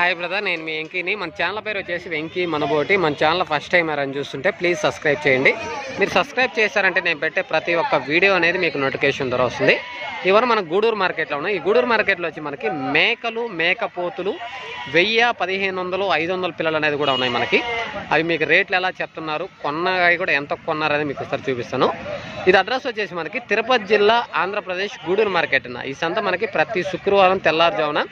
Hi brother నేను మీ వెంకీని. మన channel పేరు వచ్చేసి వెంకీ మనబోటి. మన ఛానల్ ఫస్ట్ టైం ఎవరైనా చూస్తుంటే ప్లీజ్ సబ్స్క్రైబ్ చేయండి. మీరు సబ్స్క్రైబ్ చేశారంటే నేను పెట్టే ప్రతి ఒక్క వీడియో అనేది మీకు నోటిఫికేషన్ ద్వారా వస్తుంది. ఇవన్నీ మన గూడూరు మార్కెట్లో ఉన్నాయి. ఈ గూడూరు మార్కెట్లో వచ్చి మనకి మేకలు మేకపోతులు వెయ్యి పదిహేను వందలు ఐదు వందల పిల్లలు అనేది కూడా ఉన్నాయి మనకి. అవి మీకు రేట్లు ఎలా చెప్తున్నారు కొన్నవి కూడా ఎంత కొన్నారు అనేది మీకు ఒకసారి చూపిస్తాను. ఇది అడ్రస్ వచ్చేసి మనకి తిరుపతి జిల్లా ఆంధ్రప్రదేశ్ గూడూరు మార్కెట్ అన్న. ఈ సంత మనకి ప్రతి శుక్రవారం తెల్లారుజామున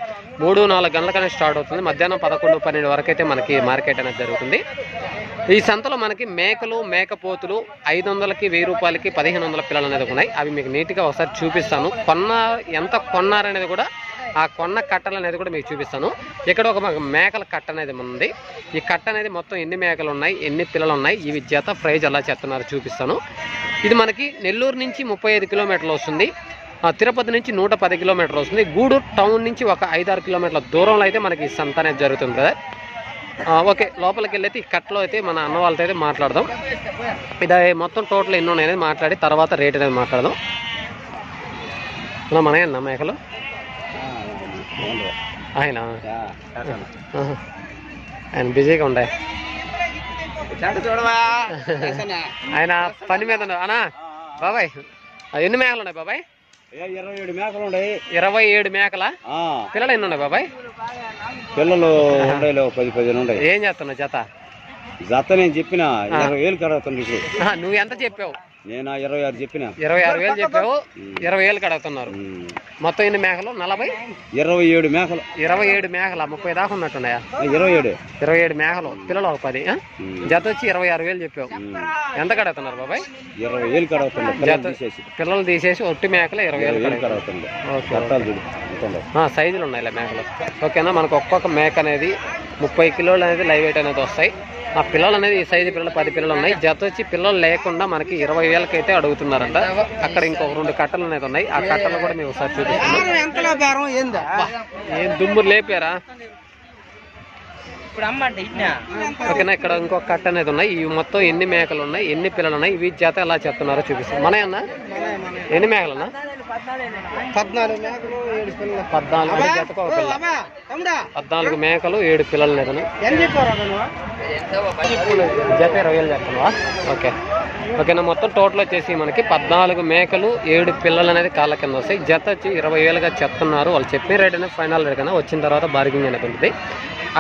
మూడు నాలుగు గంటలకనే స్టార్ట్ అవుతుంది. మధ్యాహ్నం పదకొండు పన్నెండు వరకు అయితే మనకి మార్కెట్ అనేది జరుగుతుంది. ఈ సంతలో మనకి మేకలు మేకపోతులు ఐదు వందలకి వెయ్యి రూపాయలకి పదిహేను వందల పిల్లలు అనేది ఉన్నాయి. అవి మీకు నీట్గా ఒకసారి చూపిస్తాను. కొన్న ఎంత కొన్నారనేది కూడా ఆ కొన్న కట్టలు అనేది కూడా మీకు చూపిస్తాను. ఇక్కడ ఒక మేకల కట్ట అనేది ఉంది. ఈ కట్ట అనేది మొత్తం ఎన్ని మేకలు ఉన్నాయి ఎన్ని పిల్లలు ఉన్నాయి ఇవి జత ప్రైజ్ ఎలా చేస్తున్నారు చూపిస్తాను. ఇది మనకి నెల్లూరు నుంచి ముప్పై ఐదు కిలోమీటర్లు వస్తుంది. ఆ, తిరుపతి నుంచి నూట పది కిలోమీటర్లు వస్తుంది. గూడూరు టౌన్ నుంచి ఒక ఐదారు కిలోమీటర్ల దూరంలో అయితే మనకి సంతానం సంత అనేది జరుగుతుంది కదా. ఓకే లోపలికి వెళ్ళైతే ఈ కట్టలో అయితే మన అన్న వాళ్ళతో అయితే మాట్లాడదాం. ఇది మొత్తం టోటల్ ఎన్ని ఉన్నాయి మాట్లాడి తర్వాత రేట్ అనేది మాట్లాడదాం. అలా మన అన్న మేకలు ఆయన. ఆయన బిజీగా ఉండే. చూడవా? ఆయన పని మీద. అన్నా బాబాయ్ ఎన్ని మేకలు ఉన్నాయి బాబాయ్? ఇరవై ఏడు మేకలు ఉన్నాయి. ఇరవై ఏడు మేకల? పిల్లలు ఎన్ని ఉన్నాయి బాబాయ్? పిల్లలు ఉండేలో పది పదిహేను ఉన్నాయి ఏం చేస్తున్నావు జత? జత నేను చెప్పిన ఇరవై వేలు కడుగుతుంది ఇప్పుడు. నువ్వు ఎంత చెప్పావు? నేను ఇరవై ఆరు చెప్పిన? ఇరవై ఆరు వేలు చెప్పావు. ఇరవై వేలు కడుగుతున్నారు. మొత్తం ఎన్ని మేకలు? నలభై? ఇరవై ఏడు మేకలు. ఇరవై ఏడు మేకల? ముప్పై దాకా ఉన్నట్టున్నాయా? ఇరవై ఏడు. ఇరవై ఏడు మేకలు. పిల్లలు ఒక పది జత వచ్చి ఇరవై ఆరు వేలు చెప్పావు. ఎంత కడుగుతున్నారు బాబాయ్? ఇరవై వేలు కడుగుతుంది పిల్లలు తీసేసి. ఒట్టి మేకలు ఇరవై వేలు కడుగుతున్నారు కడుగుతుంది సైజులు ఉన్నాయి మేకలు. ఓకేనా మనకు ఒక్కొక్క మేక అనేది ముప్పై కిలోలు అనేది లైవ్ వెయిట్ అనేది వస్తాయి. ఆ పిల్లలు అనేది ఈ సైజు పిల్లలు పది పిల్లలు ఉన్నాయి. జత వచ్చి పిల్లలు లేకుండా మనకి ఇరవై వేలకి అయితే అడుగుతున్నారంట. అక్కడ ఇంకొక రెండు కట్టలు అనేది ఉన్నాయి. ఆ కట్టలు కూడా మేము ఒకసారి చూపిస్తాను ఎంతలో బేరం ఏందా? ఏం దుమ్మురు లేపారా? ఓకేనా ఇక్కడ ఇంకొక కట్ట అనేది ఉన్నాయి. ఇవి మొత్తం ఎన్ని మేకలు ఉన్నాయి? ఎన్ని పిల్లలు ఉన్నాయి? ఇవి జత ఎలా చెప్తున్నారో చూపిస్తాం. మన అన్న ఎన్ని మేకలు అన్న పద్నాలుగు మేకలు ఏడు పిల్లలు. పద్నాలుగు జతకు ఒక పిల్ల. పద్నాలుగు మేకలు ఏడు పిల్లలు జత ఇరవై వేలు చెప్తున్నావా ఓకే. ఓకేనా మొత్తం టోటల్ వచ్చేసి మనకి పద్నాలుగు మేకలు ఏడు పిల్లలు అనేది కాళ్ళ కింద వస్తాయి. జత వచ్చి ఇరవై వేలుగా చెప్తున్నారు వాళ్ళు. చెప్పిన రేట్ అనేది ఫైనల్ రేట్ కన్నా వచ్చిన తర్వాత బార్గింగ్ అనేది ఉంటుంది.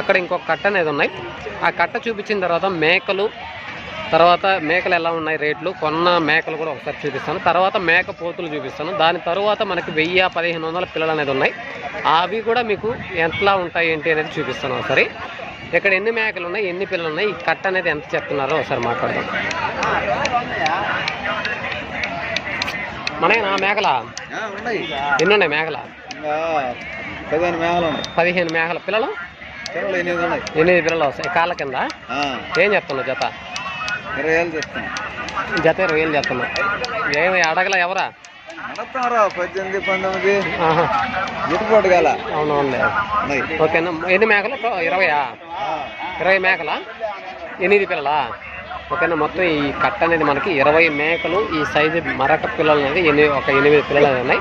అక్కడ ఇంకొక కట్ట అనేది ఉన్నాయి. ఆ కట్ట చూపించిన తర్వాత మేకలు తర్వాత మేకలు ఎలా ఉన్నాయి రేట్లు? కొన్న మేకలు కూడా ఒకసారి చూపిస్తాను. తర్వాత మేక పోతులు చూపిస్తాను. దాని తర్వాత మనకి వెయ్యి పదిహేను వందల పిల్లలు అనేది ఉన్నాయి. అవి కూడా మీకు ఎట్లా ఉంటాయి ఏంటి అనేది చూపిస్తాను ఒకసారి. ఇక్కడ ఎన్ని మేకలు ఉన్నాయి ఎన్ని పిల్లలు ఉన్నాయి ఈ కట్ట అనేది ఎంత చెప్తున్నారో ఒకసారి మాట్లాడదాం. మన మేకల? ఎన్ని ఉన్నాయి మేకల? పదిహేను మేకలు పదిహేను మేకల పిల్లలు? ఎనిమిది పిల్లలు వస్తాయి. కాళ్ళ కింద? ఏం చెప్తున్నావు జత? ఇరవై వేలు చెప్తాను జత ఇరవై వేలు చెప్తున్నావు ఏమి అడగల ఎవరా? నడుపుతున్నారా పద్దెనిమిది పంతొమ్మిది. గల. అవునవునులే. ఉన్నాయి ఓకేనా? ఎన్ని మేకలు? ఇరవయా? ఇరవై మేకలా? ఎనిమిది పిల్లలా? ఓకేనా? మొత్తం ఈ కట్ట అనేది మనకి ఇరవై మేకలు ఈ సైజు మరక పిల్లలు అనేది ఎనిమిది ఒక ఎనిమిది పిల్లలు ఉన్నాయి.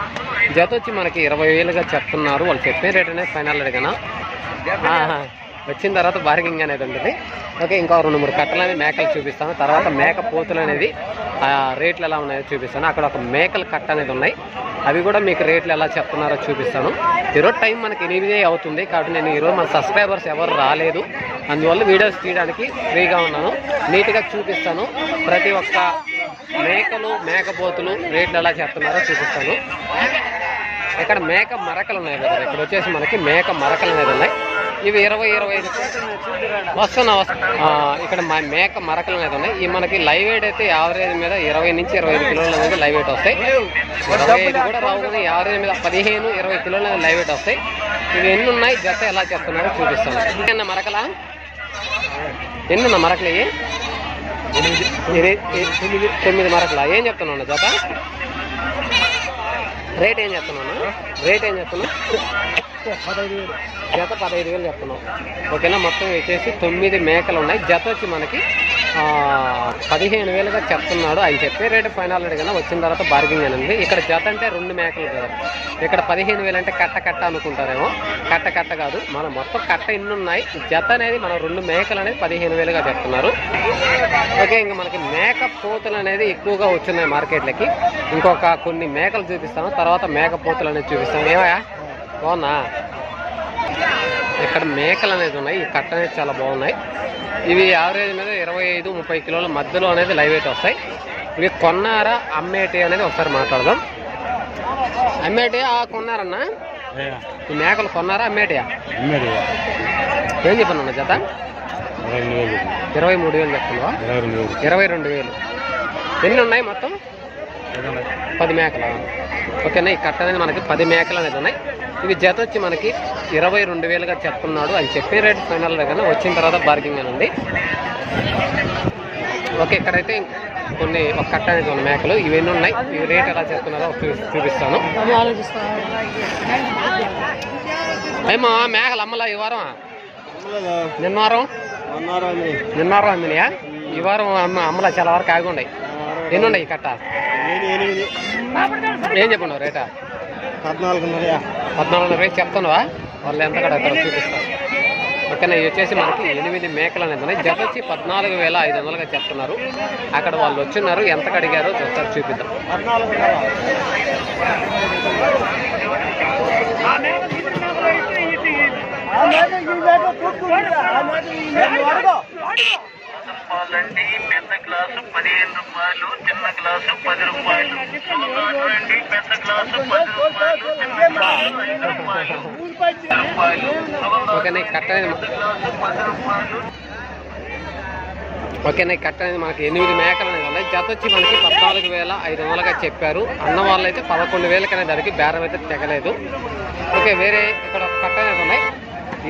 జత వచ్చి మనకి ఇరవై వేలుగా చెప్తున్నారు వాళ్ళు చెప్పే రేట్ అనేది ఫైనల్ రేట్. వచ్చిన తర్వాత బార్గింగ్ అనేది ఉంటుంది. ఓకే ఇంకా రెండు మూడు కట్టలు అనేది మేకలు చూపిస్తాను. తర్వాత మేక పోతులు అనేది ఆ రేట్లు ఎలా ఉన్నాయో చూపిస్తాను. అక్కడ ఒక మేకల కట్ట అనేది ఉన్నాయి. అవి కూడా మీకు రేట్లు ఎలా చెప్తున్నారో చూపిస్తాను. ఈరోజు టైం మనకి ఎనిమిదే అవుతుంది కాబట్టి నేను ఈరోజు మన సబ్స్క్రైబర్స్ ఎవరు రాలేదు. అందువల్ల వీడియోస్ తీయడానికి ఫ్రీగా ఉన్నాను. నీట్గా చూపిస్తాను. ప్రతి ఒక్క మేకలు మేకపోతులు రేట్లు ఎలా చెప్తున్నారో చూపిస్తాను. ఇక్కడ మేక మరకలు ఉన్నాయి కదా ఇక్కడ వచ్చేసి మనకి మేక మరకలు అనేది ఉన్నాయి. ఇవి ఇరవై ఇరవై ఐదు. వస్తున్నా ఇక్కడ మా మేక మరకలు అనేది ఉన్నాయి. ఈ మనకి లైవ్ వెయిట్ అయితే యావరేజ్ మీద ఇరవై నుంచి ఇరవై ఐదు కిలోలు అనేది లైవ్ వెయిట్ వస్తాయి. ఇరవై ఐదు కూడా రావు కానీ యావరేజ్ మీద పదిహేను ఇరవై కిలోలు అనేది లైవ్ వెయిట్ వస్తాయి. ఇవి ఎన్ని ఉన్నాయి? జత ఎలా చెప్తున్నారో చూపిస్తాను. ఎన్న మరకలా? ఎన్ని ఉన్నా మరకలు ఇవి? తొమ్మిది మరకలా. ఏం చెప్తున్నావు జత? రేట్ ఏం చెప్తున్నాను రేట్ ఏం చెప్తున్నావు పదహైదు వేలు జత పదహైదు వేలు చెప్తున్నాం ఓకేనా? మొత్తం వచ్చేసి తొమ్మిది మేకలు ఉన్నాయి. జత వచ్చి మనకి పదిహేను వేలుగా చెప్తున్నాడు. ఆయన చెప్పే రేటు ఫైనల్ అడిగినా వచ్చిన తర్వాత బార్గింగ్ అనేది ఇక్కడ జత అంటే రెండు మేకలు కదా. ఇక్కడ పదిహేను వేలు అంటే కట్ట కట్ట అనుకుంటారేమో. కట్ట కట్ట కాదు. మన మొత్తం కట్ట ఇన్ని ఉన్నాయి. జత అనేది మన రెండు మేకలు అనేది పదిహేను వేలుగా చెప్తున్నారు. ఓకే ఇంకా మనకి మేక పోతులు అనేది ఎక్కువగా వచ్చున్నాయి మార్కెట్లకి. ఇంకొక కొన్ని మేకలు చూపిస్తాను. తర్వాత మేక పోతులు అనేది చూపిస్తాను ఏమయ్యా? బాగున్నా? ఇక్కడ మేకలు అనేది ఉన్నాయి. ఈ కట్ట అనేది చాలా బాగున్నాయి. ఇవి యావరేజ్ మీద ఇరవై ఐదు ముప్పై కిలోల మధ్యలో అనేది లైవ్ వెయిట్ వస్తాయి. ఇవి కొన్నారా? అమ్మేటి అనేది ఒకసారి మాట్లాడదాం. అమ్మేటి ఆ కొన్నారన్నా? ఈ మేకలు కొన్నారా? అమ్మేటియా? ఏం చెప్పాను జత? ఇరవై మూడు వేలు చెప్తున్నావా ఇరవై రెండు వేలు. ఎన్ని ఉన్నాయి మొత్తం? పది మేకలు? ఓకేనా ఈ కట్ట అనేది మనకి పది మేకలు అనేది ఉన్నాయి. ఇవి జత వచ్చి మనకి ఇరవై రెండు వేలుగా చెప్తున్నాడు అని చెప్పే రేట్ ఫైనల్ కానీ వచ్చిన తర్వాత బార్గింగ్ అని ఉంది. ఓకే ఇక్కడైతే కొన్ని ఒక కట్ట అనేది ఉన్న మేకలు. ఇవన్నీ ఉన్నాయి. ఇవి రేట్ ఎలా చెప్తున్నారో చూపిస్తాను. ఏమో మేకలు అమ్మలా ఈ వారం? నిన్న వారం? అన్నారు అని నిన్న వారం అందినాయా ఈ వారం అమ్మ అమ్మలా చాలా వరకు ఆగి ఉన్నాయి. ఎన్ని ఉన్నాయి ఈ కట్ట ఏం చెప్పండి రేటా? పద్నాలుగున్నర పద్నాలుగు రేట్ చెప్తానువా వాళ్ళు ఎంత కూడా అక్కడ చూపిస్తారు ఓకేనా ఇవి వచ్చేసి మనకి ఎనిమిది మేకలు అనేది ఉన్నాయి. జత వచ్చి పద్నాలుగు వేల ఐదు వందలుగా చెప్తున్నారు. అక్కడ వాళ్ళు వచ్చిన్నారు. ఎంత అడిగారో ఒకసారి చూపిద్దాం. పద్నాలుగున్నర. పాలండి పెద్ద గ్లాసు పదిహేను రూపాయలు చిన్న గ్లాసు పది రూపాయలు. చూడండి పెద్ద గ్లాసు పది రూపాయలు చిన్న గ్లాసు ఐదు రూపాయలు. రూపాయలు ఓకేనా ఈ కట్ట అనేది పది రూపాయలు. ఓకేనా కట్ట అనేది మనకి ఎనిమిది మేకలు అనేది ఉన్నాయి. జత వచ్చి మనకి పద్నాలుగు వేల ఐదు వందలుగా చెప్పారు. అన్న వాళ్ళు అయితే పదకొండు వేలకి దానికి బేరం అయితే తెగలేదు. ఓకే వేరే ఇక్కడ కట్ట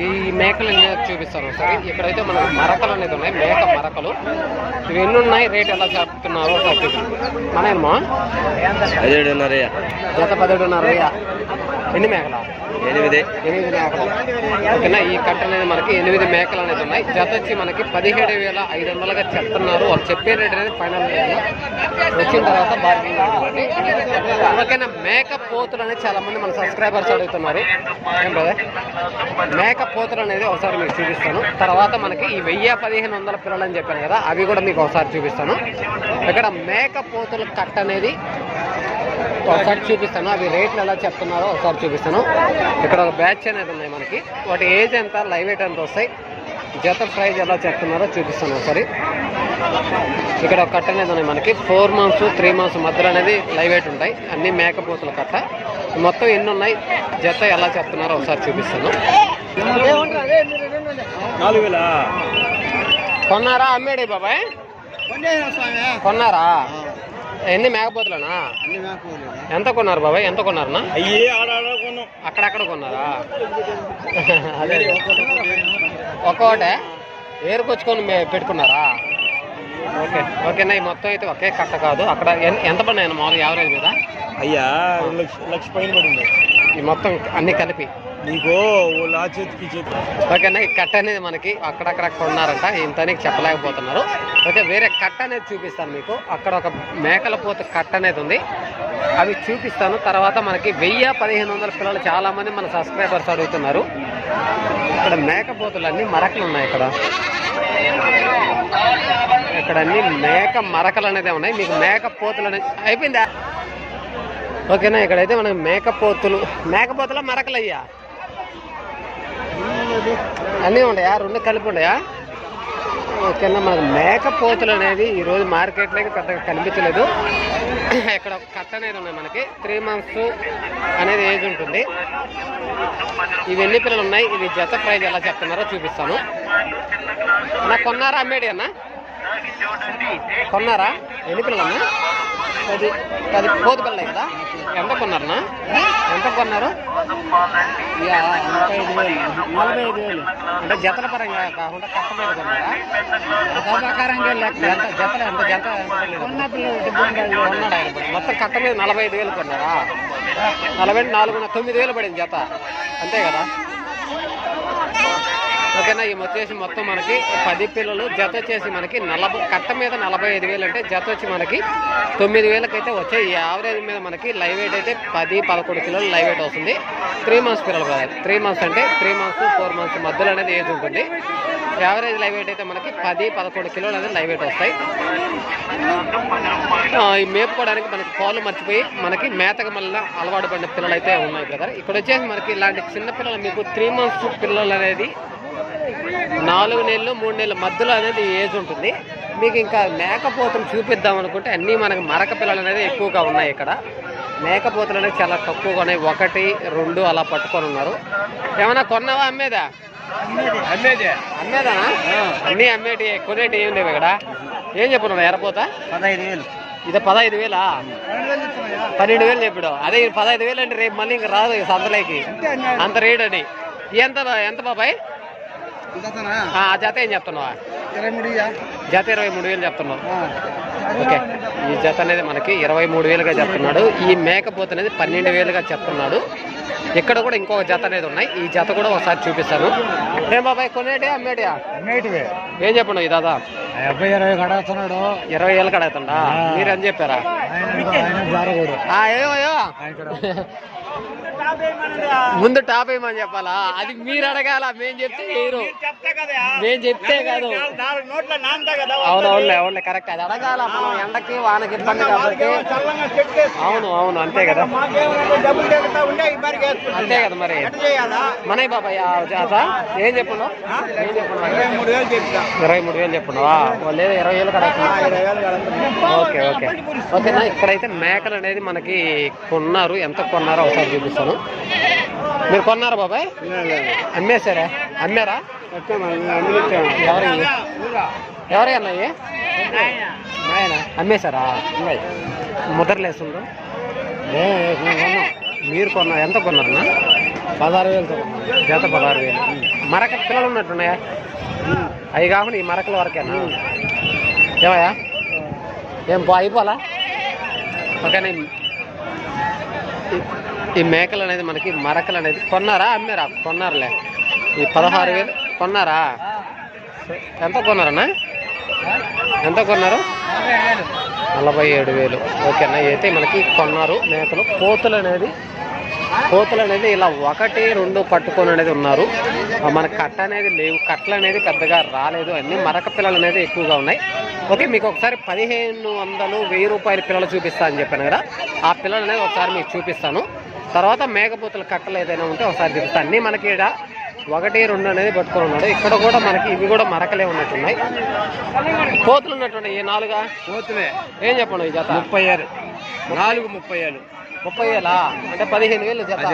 ఈ మేకలు నేను చూపిస్తాను. ఒకసారి ఇక్కడైతే మనకి మరకలు అనేది ఉన్నాయి. మేక మరకలు. ఇవి ఎన్ని ఉన్నాయి? రేట్ ఎలా చెప్తున్నారు? ఒకసారి చూపించండి మనమా పదిహేడున్నర జత. ఎన్ని మేకలా? ఎనిమిది. ఎనిమిది మేకలు. ఓకేనా? ఈ కట్ట అనేది మనకి ఎనిమిది మేకలు అనేది ఉన్నాయి. జత వచ్చి మనకి పదిహేడు వేల ఐదు వందలుగా చెప్తున్నారు. వాళ్ళు చెప్పే రేట్ అనేది ఫైనల్ వచ్చిన తర్వాత బార్గెనింగ్ ఓకేనా? మేక పోతులు అనేది చాలా మంది మన సబ్స్క్రైబర్స్ అడుగుతున్నారు. ఏం బ్రదర్ మేక పోతులు అనేది ఒకసారి మీకు చూపిస్తాను. తర్వాత మనకి ఈ వెయ్యి పదిహేను వందల పిల్లలు అని చెప్పాను కదా అవి కూడా మీకు ఒకసారి చూపిస్తాను. ఇక్కడ మేక పోతుల కట్ట అనేది ఒకసారి చూపిస్తాను. అవి రేట్లు ఎలా చెప్తున్నారో ఒకసారి చూపిస్తాను. ఇక్కడ ఒక బ్యాచ్ అనేది ఉన్నాయి మనకి. వాటి ఏజ్ ఎంత లైవ్ వెయిట్ ఎంత వస్తాయి జత ప్రైజ్ ఎలా చెప్తున్నారో చూపిస్తాను ఒకసారి. ఇక్కడ ఒక కట్ట అనేది ఉన్నాయి మనకి. ఫోర్ మంత్స్ త్రీ మంత్స్ మధ్యలో అనేది లైవ్ వెయిట్ ఉంటాయి. అన్ని మేకపోతుల కట్ట. మొత్తం ఎన్ని ఉన్నాయి జత ఎలా చెప్తున్నారో ఒకసారి చూపిస్తాను. కొన్నారా అమ్మేడే బాబాయ్? కొన్నారా? ఎన్ని మేకపోతులనా? ఎంత కొన్నారు బాబాయ్? ఎంత కొన్నారనా అయ్యి ఆడ ఆడ కొన్నాం. అక్కడక్కడ కొన్నారా? అదే ఒక్కొక్కటే ఏరుకొచ్చుకొని పెట్టుకున్నారా? ఓకే. ఓకేనా ఈ మొత్తం అయితే ఒకే కట్ట కాదు. అక్కడ ఎంత పడినాయి మామూలుగా యావరేజ్ మీద? అయ్యా లక్ష పైన పడింది. ఈ మొత్తం అన్ని కలిపి. నీకు వాళ్ళు చేతికి ఈ ఓకేనా ఈ కట్ట అనేది మనకి అక్కడక్కడ కొన్నారంట ఇంత నీకు చెప్పలేకపోతున్నారు. ఓకే వేరే కట్ట అనేది చూపిస్తాను మీకు. అక్కడ ఒక మేకల పోత కట్ట అనేది ఉంది. అవి చూపిస్తాను. తర్వాత మనకి వెయ్యి పదిహేను వందల పిల్లలు చాలామంది మన సబ్స్క్రైబర్స్ అడుగుతున్నారు. ఇక్కడ మేకపోతులు అన్ని మరకలు ఉన్నాయి ఇక్కడ. ఇక్కడ అన్ని మేక మరకలు అనేది ఉన్నాయి. మీకు మేకపోతులు అనేది అయిపోయిందా? ఓకేనా ఇక్కడైతే మనకి మేకపోతులు మేకపోతుల మరకలయ్యా. అన్నీ ఉన్నాయా? రెండు కలిపి ఉన్నాయా? ఓకేనా మనకు మేకపోతులు అనేది ఈరోజు మార్కెట్లోకి పెద్దగా కనిపించలేదు. ఇక్కడ ఒక కట్ట అనేది ఉన్నాయి మనకి. త్రీ మంత్స్ అనేది ఏజ్ ఉంటుంది. ఇవి ఎన్ని పిల్లలు ఉన్నాయి? ఇది జత ప్రైజ్ ఎలా చెప్తున్నారో చూపిస్తాను. నా కొన్నారా అమ్మేడి అన్న కొన్నారా? ఎన్ని పిల్లలు పిల్లలన్నా అది అది పోతు కదా ఎంత కొన్నారన్నా? ఎంత కొన్నారు? నలభై ఐదు వేలు. నలభై ఐదు వేలు. అంటే జతల పరంగా కాకుండా కట్ట మీద కొన్నారా ఎంత? జతలు ఎంత? జత ఉన్నాడు ఆయన మొత్తం కట్ట మీద నలభై ఐదు వేలు కొన్నారా? నలభై నాలుగున్న తొమ్మిది వేలు పడింది జత. అంతే కదా? ఓకేనా ఈ వచ్చేసి మొత్తం మనకి పది పిల్లలు జత వచ్చేసి మనకి నలభై కట్ట మీద నలభై ఐదు వేలు అంటే జత వచ్చి మనకి తొమ్మిది వేలకైతే వచ్చాయి. ఈ యావరేజ్ మీద మనకి లైవ్ వెయిట్ అయితే పది పదకొండు కిలోలు లైవ్ వెయిట్ వస్తుంది. త్రీ మంత్స్ పిల్లలు కదా త్రీ మంత్స్ అంటే త్రీ మంత్స్ ఫోర్ మంత్స్ మధ్యలో అనేది ఏజ్ ఉంటుంది. యావరేజ్ లైవ్ వెయిట్ అయితే మనకి పది పదకొండు కిలోలు అనేది లైవ్ వెయిట్ వస్తాయి. ఈ మేపుకోవడానికి మనకి పాలు మర్చిపోయి మనకి మేతకు మళ్ళీ అలవాటు పడిన పిల్లలు అయితే ఉన్నాయి కదా ఇక్కడ వచ్చేసి మనకి ఇలాంటి చిన్న పిల్లలు మీకు త్రీ మంత్స్ పిల్లలు అనేది నాలుగు నెలలు మూడు నెలల మధ్యలో అనేది ఏజ్ ఉంటుంది. మీకు ఇంకా మేకపోతలు చూపిద్దాం అనుకుంటే అన్నీ మనకి మరక పిల్లలు అనేది ఎక్కువగా ఉన్నాయి ఇక్కడ. మేకపోతలు అనేది చాలా తక్కువగా ఉన్నాయి. ఒకటి రెండు అలా పట్టుకొని ఉన్నారు. ఏమన్నా కొన్నావా అమ్మేదా? అమ్మేదే. అమ్మేదానా అన్నీ అమ్మేటి కొనేటి ఏం లేవు ఇక్కడ. ఏం చెప్పున్నావు ఎరపోతా? పదహైదు వేలు. ఇది పదహైదు వేలా? పన్నెండు వేలు చెప్పాడు అదే పదహైదు వేలు అంటే రేపు మళ్ళీ ఇంకా రాదు సంతలోకి. అంత రేట్ అని ఎంత ఎంత బాబాయ్? జత ఏం చెప్తున్నావా? జత ఇరవై మూడు వేలు చెప్తున్నావు. ఓకే. ఈ జత అనేది మనకి ఇరవై మూడు వేలుగా చెప్తున్నాడు. ఈ మేకపోత అనేది పన్నెండు వేలుగా చెప్తున్నాడు. ఇక్కడ కూడా ఇంకొక జత అనేది ఉన్నాయి. ఈ జత కూడా ఒకసారి చూపిస్తాను. ఏం బాబాయ్ కొనేటియా అమ్మేటియా? అమ్మేటివే. ఏం చెప్పండు ఈ దాదా? డెబ్బై ఇరవై కడుగుతున్నాడు ఇరవై ఏళ్ళు కడగతుండా మీరు అని చెప్పారా ఆయన జారకూడదు ఆ, ఏవో ఏవో. ముందు టాప్ వేయమని చెప్పాలా? అది మీరు అడగాల? మేం చెప్తే వేయరు చెప్తా కదా. మేం చెప్తే కాదు. కదా అవును అవునులే కరెక్ట్. అది అడగాల మనం ఎండకి వానకి ఇబ్బంది కాబట్టి. అవును అవును అంతే కదా. అంతే కదా మరి. మనయ్య బాబాయ్ జాత ఏం చెప్పును? ఇరవై మూడు వేలు వాళ్ళు ఏదో ఇరవై వేలు కడుగుతున్నా ఓకే ఓకే. ఓకేనా? ఇక్కడైతే మేకలు అనేది మనకి కొన్నారు. ఎంత కొన్నారో ఒకసారి చూపిస్తాను. మీరు కొన్నారా బాబాయ్? అమ్మేశారా? అమ్మారా? ఎవరి ఎవరి అన్నాయి అమ్మేశారా? ముద్రలేస్తుండ్రు మీరు కొన్నారు ఎంత కొన్నారన్నా? పదహారు వేలతో జత పదహారు వేలు. మరక పిల్లలు ఉన్నట్టున్నాయా? అవి కాకుండా ఈ మరకల వరకేనా? ఏమయ్యా? ఏం పో అయిపోలా ఓకేనా ఈ- మేకలు అనేది మనకి మరకలు అనేది కొన్నారా? అమ్మారా? కొన్నారులే. ఈ పదహారు వేలు కొన్నారా? ఎంత కొన్నారన్నా? ఎంత కొన్నారు? నలభై ఏడు వేలు. ఓకేనా? అయితే మనకి కొన్నారు మేకలు. కోతులు అనేది కోతులు అనేది ఇలా ఒకటి రెండు పట్టుకొని అనేది ఉన్నారు. ఆ మన కట్ట అనేది లేవు. కట్టలు అనేది పెద్దగా రాలేదు. అన్ని మరక పిల్లలు అనేది ఎక్కువగా ఉన్నాయి. ఓకే మీకు ఒకసారి పదిహేను వందలు వెయ్యి రూపాయల పిల్లలు చూపిస్తా అని చెప్పాను కదా. ఆ పిల్లలు అనేది ఒకసారి మీకు చూపిస్తాను. తర్వాత మేకపోతుల కట్టలు ఏదైనా ఉంటే ఒకసారి చూపిస్తాను అన్నీ మనకి ఈడ ఒకటి రెండు అనేది పట్టుకొని ఉన్నాడు. ఇక్కడ కూడా మనకి ఇవి కూడా మరకలే ఉన్నట్టున్నాయి. కోతులు ఉన్నట్టున్నాయి ఈ నాలుగా? పోతులే. ఏం చెప్పండి ఈ జత? ముప్పై ఏడు. నాలుగు ముప్పై ఏడు. ముప్పై వేలా అంటే పదిహేను వేలు జత.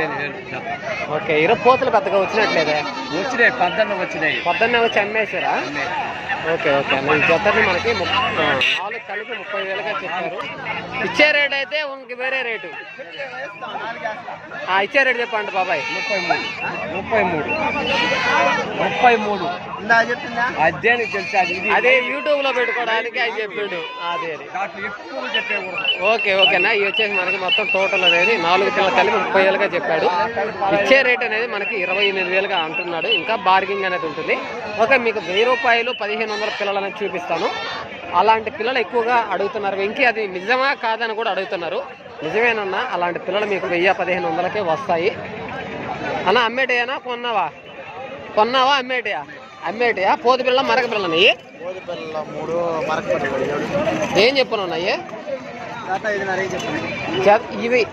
ఓకే ఇరవై పోతులు పెద్దగా వచ్చినట్లేదే? వచ్చినాయి పద్దెనిమిది వచ్చినాయి. పొద్దున్నే వచ్చి అమ్మేశారా? Okay okay. జతని మనకి నాలుగు కలిపి ముప్పై వేలుగా చెప్పారు. ఇచ్చే రేట్ అయితే ఇంక వేరే రేటు. ఆ, ఇచ్చే రేట్ చెప్పండి బాబాయ్. ముప్పై మూడు. ముప్పై మూడు. ముప్పై మూడు. ఇందా చెప్తుందా అదేనికి తెలుసు? అది అదే యూట్యూబ్లో పెట్టుకోవడానికి అని చెప్పిండు. అదే అది. ఓకే ఓకేనా ఇవి వచ్చేసి మనకి మొత్తం టోటల్ అనేది నాలుగు పిల్లలు కలిపి ముప్పై వేలుగా చెప్పాడు. ఇచ్చే రేట్ అనేది మనకి ఇరవై ఎనిమిది వేలుగా అంటున్నాడు. ఇంకా బార్గింగ్ అనేది ఉంటుంది. ఓకే మీకు వెయ్యి రూపాయలు పదిహేను వందల పిల్లలు అనేది చూపిస్తాను. అలాంటి పిల్లలు ఎక్కువగా అడుగుతున్నారు. వెంకీ అది నిజమా కాదని కూడా అడుగుతున్నారు. నిజమేనన్నా అలాంటి పిల్లలు మీకు వెయ్యి పదిహేను వందలకే వస్తాయి. అన్న అమ్మేటేనా కొన్నావా? కొన్నావా అమ్మేటయా అమ్మేటయా పోతు పిల్ల మరక ఉన్నాయి మరక ఏం జత- ఇవి.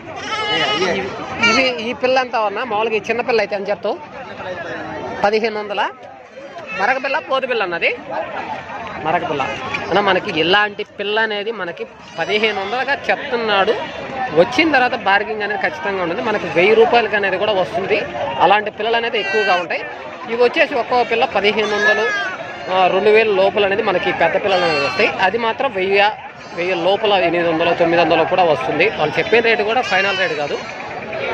ఇవి- ఈ పిల్ల ఎంత అన్నా? మామూలుగా ఈ చిన్న పిల్ల అయితే అని చెప్తావు? పదిహేను వందల? మరక పిల్ల పోతు పిల్ల అన్నది. మరక పిల్ల అన్న మనకి ఇలాంటి పిల్ల అనేది మనకి పదిహేను వందలుగా చెప్తున్నాడు. వచ్చిన తర్వాత బార్గింగ్ అనేది ఖచ్చితంగా ఉంటుంది. మనకి వెయ్యి రూపాయలకి అనేది కూడా వస్తుంది. అలాంటి పిల్లలు అనేది ఎక్కువగా ఉంటాయి. ఇవి వచ్చేసి ఒక్కో పిల్ల పదిహేను వందలు రెండు వేల లోపల అనేది మనకి పెద్ద పిల్లలు అనేది వస్తాయి. అది మాత్రం వెయ్యి వెయ్యి లోపల ఎనిమిది వందలు తొమ్మిది వందలు కూడా వస్తుంది. వాళ్ళు చెప్పే రేటు కూడా ఫైనల్ రేటు కాదు.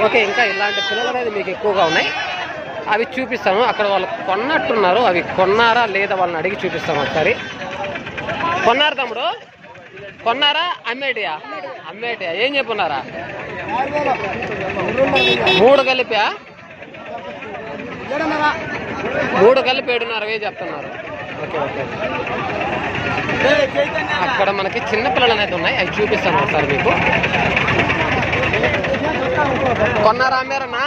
ఓకే ఇంకా ఇలాంటి పిల్లలు అనేది మీకు ఎక్కువగా ఉన్నాయి. అవి చూపిస్తాను. అక్కడ వాళ్ళు కొన్నట్టున్నారు. అవి కొన్నారా లేదా వాళ్ళని అడిగి చూపిస్తాను ఒకసారి. కొన్నారు తమ్ముడు? కొన్నారా? అమ్మేటియా? అమ్మేటియా. ఏం చెప్పున్నారా? మూడు కలిపా? మూడు కలిపి ఏడున్నర వేలు చెప్తున్నారు. Okay okay. అక్కడ మనకి చిన్నపిల్లలు అనేది ఉన్నాయి. అవి చూపిస్తాను ఒకసారి మీకు. కొన్నారా అమ్మారన్నా?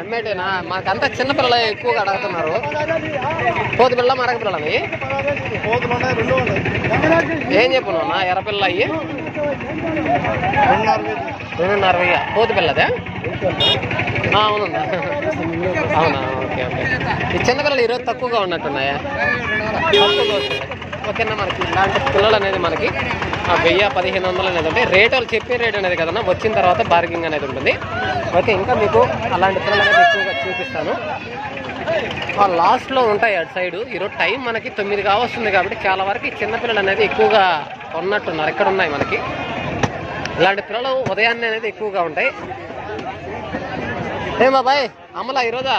అమ్మేటేనా మాకంతా చిన్న పిల్లలు ఎక్కువగా అడుగుతున్నారు. పోతు పిల్ల మరక పిల్లలని పోతులు ఏం చెప్పు నా ఎర్ర పిల్ల అయ్యి రెండున్నర వేలు. రెండున్నర వెయ్యి కోతి పిల్లదే అవునుందా? అవునా? Okay okay. ఈ చిన్నపిల్లలు ఈరోజు తక్కువగా ఉన్నట్టున్నాయా? తక్కువగా ఓకేనా మనకి ఇలాంటి పిల్లలు అనేది మనకి ఆ వెయ్యి పదిహేను వందలు అనేది ఉంటాయి. రేట్ వాళ్ళు చెప్పే రేట్ అనేది కదన్నా వచ్చిన తర్వాత బార్గింగ్ అనేది ఉంటుంది. ఓకే ఇంకా మీకు అలాంటి పిల్లలు అనేది ఎక్కువగా చూపిస్తాను. ఆ లాస్ట్లో ఉంటాయి అటు సైడు. ఈరోజు టైం మనకి తొమ్మిది కావస్తుంది కాబట్టి చాలా వరకు ఈ చిన్న పిల్లలు అనేది ఎక్కువగా ఉన్నట్టున్నారు. ఇక్కడ ఉన్నాయి మనకి? ఇలాంటి పిల్లలు ఉదయాన్నే అనేది ఎక్కువగా ఉంటాయి. ఏం బాబాయ్ అమ్మలా ఈరోజా?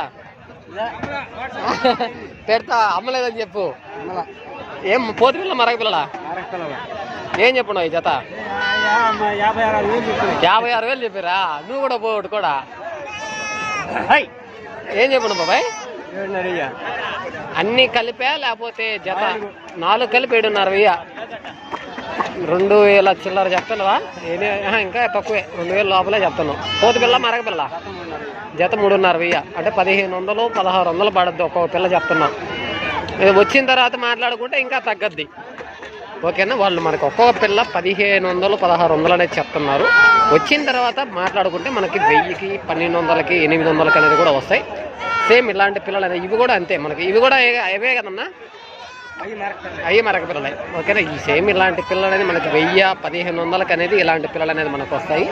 పెడతా అమ్మలేదని చెప్పు. ఏం పోతు పిల్ల మరగ పిల్లలా ఏం చెప్పు ఈ జత? యాభై ఆరు వేలు చెప్పిన చెప్పారా? నువ్వు కూడా పోటు కూడా. ఏం చెప్పను బాబాయ్? అన్ని కలిపా లేకపోతే జత? నాలుగు. కలిపి ఏడున్నర వెయ్య? రెండు వేల చిల్లర ఏనే ఆహా, ఇంకా తక్కువే. రెండు వేల లోపలే చెప్తాను పోతు పిల్ల మరగ పిల్ల? జత మూడున్నర వెయ్య. అంటే పదిహేను వందలు పదహారు వందలు పడద్దు. ఒక్కొక్క పిల్ల చెప్తున్నాం. వచ్చిన తర్వాత మాట్లాడుకుంటే ఇంకా తగ్గద్ది. ఓకేనా? వాళ్ళు మనకి ఒక్కొక్క పిల్ల పదిహేను వందలు పదహారు వందలు అనేది చెప్తున్నారు. వచ్చిన తర్వాత మాట్లాడుకుంటే మనకి వెయ్యికి పన్నెండు వందలకి ఎనిమిది వందలకి అనేది కూడా వస్తాయి. సేమ్ ఇలాంటి పిల్లలు అనేది ఇవి కూడా అంతే. మనకి ఇవి కూడా అవే కదన్నా? అయ్యి మరక పిల్లలే ఓకేనా? ఈ సేమ్ ఇలాంటి పిల్లలు అనేది మనకి వెయ్యి పదిహేను వందలకి అనేది ఇలాంటి పిల్లలు అనేది మనకు వస్తాయి.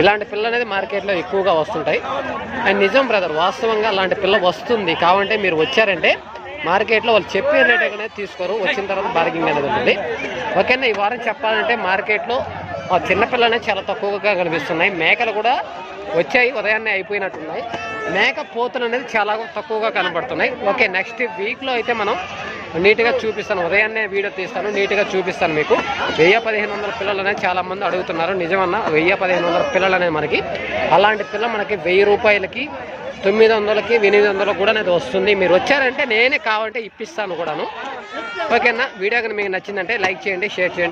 ఇలాంటి పిల్లలు అనేది మార్కెట్లో ఎక్కువగా వస్తుంటాయి. అండ్ నిజం బ్రదర్ వాస్తవంగా అలాంటి పిల్ల వస్తుంది. కావంటే మీరు వచ్చారంటే మార్కెట్లో వాళ్ళు చెప్పే రేట్ అనేది తీసుకోరు. వచ్చిన తర్వాత బార్గింగ్ అనేది ఉంటుంది. ఓకేనా? ఈ వారం చెప్పాలంటే మార్కెట్లో చిన్నపిల్లనే చాలా తక్కువగా కనిపిస్తున్నాయి. మేకలు కూడా వచ్చాయి ఉదయాన్నే అయిపోయినట్టున్నాయి. మేక పోతులు అనేది చాలా తక్కువగా కనబడుతున్నాయి ఓకే నెక్స్ట్ వీక్లో అయితే మనం నీట్గా చూపిస్తాను. ఉదయాన్నే వీడియో తీస్తాను. నీట్గా చూపిస్తాను మీకు. వెయ్యి పదిహేను వందల పిల్లలు అనేది అడుగుతున్నారు. నిజమన్నా వెయ్యి పదిహేను వందల పిల్లలు అనేది మనకి అలాంటి పిల్ల మనకి వెయ్యి రూపాయలకి తొమ్మిది వందలకి ఎనిమిది వందలకు కూడా అనేది వస్తుంది. మీరు వచ్చారంటే నేనే కావాలంటే ఇప్పిస్తాను కూడాను. ఓకేనా? వీడియో కానీ మీకు నచ్చిందంటే లైక్ చేయండి షేర్ చేయండి.